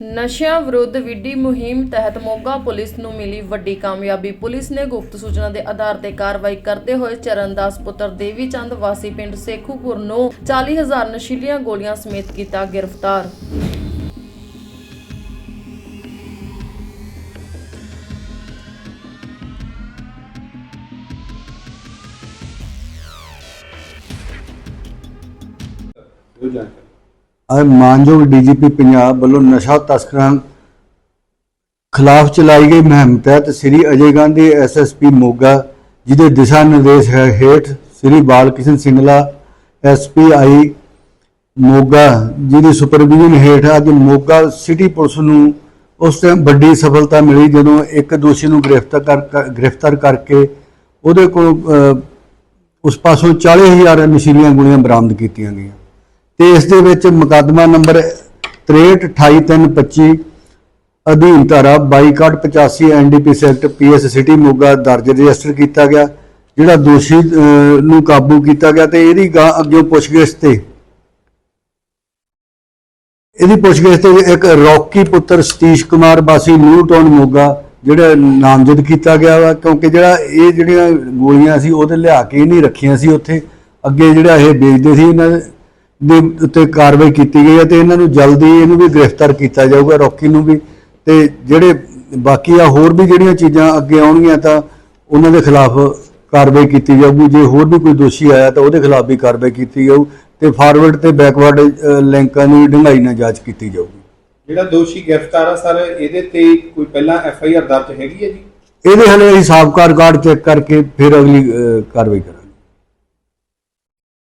ਨਸ਼ਿਆਂ ਵਿਰੁੱਧ ਵਿੱਢੀ ਮੁਹਿੰਮ ਤਹਿਤ ਮੋਗਾ ਪੁਲਿਸ ਨੂੰ ਮਿਲੀ ਵੱਡੀ ਕਾਮਯਾਬੀ। ਪੁਲਿਸ ਨੇ ਗੁਪਤ ਸੂਚਨਾ ਦੇ ਆਧਾਰ ਤੇ ਕਾਰਵਾਈ ਕਰਦੇ ਹੋਏ ਚਰਨਦਾਸ ਪੁੱਤਰ ਦੇਵੀ ਚੰਦ, ਵਾਸੀ ਪਿੰਡ ਸੇਖੂਪੁਰ ਨੂੰ 40000 ਨਸ਼ੀਲੀਆਂ ਗੋਲੀਆਂ ਸਮੇਤ ਕੀਤਾ ਗ੍ਰਿਫਤਾਰ। ਉਹ ਜਾਣਕਾਰੀ ਅੱਜ ਮਾਨਯੋਗ ਡੀਜੀਪੀ ਪੰਜਾਬ ਵੱਲੋਂ ਨਸ਼ਾ ਤਸਕਰਾਂ ਖਿਲਾਫ ਚਲਾਈ ਗਈ ਮੁਹਿੰਮ ਤਹਿਤ ਸ੍ਰੀ ਅਜੇ ਗਾਂਧੀ ਐਸਐਸਪੀ ਮੋਗਾ, ਜਿਹਦੇ ਦਿਸ਼ਾ ਨਿਰਦੇਸ਼ ਹੈ ਹੇਠ ਸ੍ਰੀ ਬਾਲ ਕ੍ਰਿਸ਼ਨ ਸਿੰਗਲਾ ਐਸਪੀਆਈ ਮੋਗਾ, ਜਿਹਦੀ ਸੁਪਰਵਿਜ਼ਨ ਹੇਠ ਅੱਜ ਮੋਗਾ ਸਿਟੀ ਪੁਲਿਸ ਨੂੰ ਉਸ ਟਾਈਮ ਵੱਡੀ ਸਫਲਤਾ ਮਿਲੀ ਜਦੋਂ ਇੱਕ ਦੋਸ਼ੀ ਨੂੰ ਗ੍ਰਿਫਤਾਰ ਕਰ- ਗ੍ਰਿਫਤਾਰ ਕਰਕੇ ਉਹਦੇ ਕੋਲ ਉਸ ਪਾਸੋਂ 40000 ਨਸ਼ੀਲੀਆਂ ਗੋਲੀਆਂ ਬਰਾਮਦ ਕੀਤੀਆਂ ਗਈਆਂ। ਤੇ ਇਸ ਦੇ ਵਿੱਚ ਮੁਕੱਦਮਾ ਨੰਬਰ 632825 ਅਧੀਨ ਧਾਰਾ 2285 NDPS act PS city Moga ਦਰਜ ਰਜਿਸਟਰ ਕੀਤਾ ਗਿਆ, ਜਿਹੜਾ ਦੋਸ਼ੀ ਨੂੰ ਕਾਬੂ ਕੀਤਾ ਗਿਆ ਤੇ ਇਹਦੀ ਗਾਂ ਅੱਗੇ ਪੁੱਛਗਿੱਛ ਤੇ ਇਹਦੀ ਪੁੱਛਗਿੱਛ ਤੇ ਇੱਕ ਰੌਕੀ ਪੁੱਤਰ ਸਤੀਸ਼ ਕੁਮਾਰ ਵਾਸੀ ਨਿਊ ਟਾਊਨ ਮੋਗਾ, ਜਿਹੜਾ ਨਾਮਜ਼ਦ ਕੀਤਾ ਗਿਆ ਵਾ, ਕਿਉਂਕਿ ਜਿਹੜਾ ਇਹ ਜਿਹੜੀਆਂ ਗੋਲੀਆਂ ਸੀ, ਉਹਦੇ ਲਿਆ ਕੇ ਨਹੀਂ ਰੱਖੀਆਂ ਸੀ ਉੱਥੇ। ਅੱਗੇ ਜਿਹੜਾ ਇਹ ਵੇਚਦੇ ਸੀ ਇਹਨਾਂ ਦੇ ਉੱਤੇ ਕਾਰਵਾਈ ਕੀਤੀ ਗਈ ਹੈ ਤੇ ਇਹਨਾਂ ਨੂੰ ਜਲਦੀ ਇਹਨੂੰ ਵੀ ਗ੍ਰਿਫਤਾਰ ਕੀਤਾ ਜਾਊਗਾ ਰੌਕੀ ਨੂੰ ਵੀ। ਤੇ ਜਿਹੜੇ ਬਾਕੀ ਆ ਹੋਰ ਵੀ ਜਿਹੜੀਆਂ ਚੀਜ਼ਾਂ ਅੱਗੇ ਆਉਣਗੀਆਂ ਤਾਂ ਉਹਨਾਂ ਦੇ ਖਿਲਾਫ ਕਾਰਵਾਈ ਕੀਤੀ ਜਾਊਗੀ। ਜੇ ਹੋਰ ਵੀ ਕੋਈ ਦੋਸ਼ੀ ਆਇਆ ਤਾਂ ਉਹਦੇ ਖਿਲਾਫ ਵੀ ਕਾਰਵਾਈ ਕੀਤੀ ਜਾਊ ਤੇ ਫਾਰਵਰਡ ਤੇ ਬੈਕਵਰਡ ਲਿੰਕਾਂ ਨੂੰ ਵੀ ਡੂੰਘਾਈ ਨਾਲ ਜਾਂਚ ਕੀਤੀ ਜਾਊਗੀ। ਜਿਹੜਾ ਦੋਸ਼ੀ ਗ੍ਰਿਫਤਾਰ ਆ ਸਰ ਇਹਦੇ ਤੇ ਕੋਈ ਪਹਿਲਾਂ ਐਫ ਆਈ ਆਰ ਦਰਜ ਹੈਗੀ ਹੈ ਜੀ? ਇਹਦੇ ਹਲੇ ਅਸੀਂ ਸਾਬਕਾ ਰਿਕਾਰਡ ਚੈੱਕ ਕਰਕੇ ਫਿਰ ਅਗਲੀ ਅਹ, ਕਾਰਵਾਈ ਕਰਾਂਗੇ।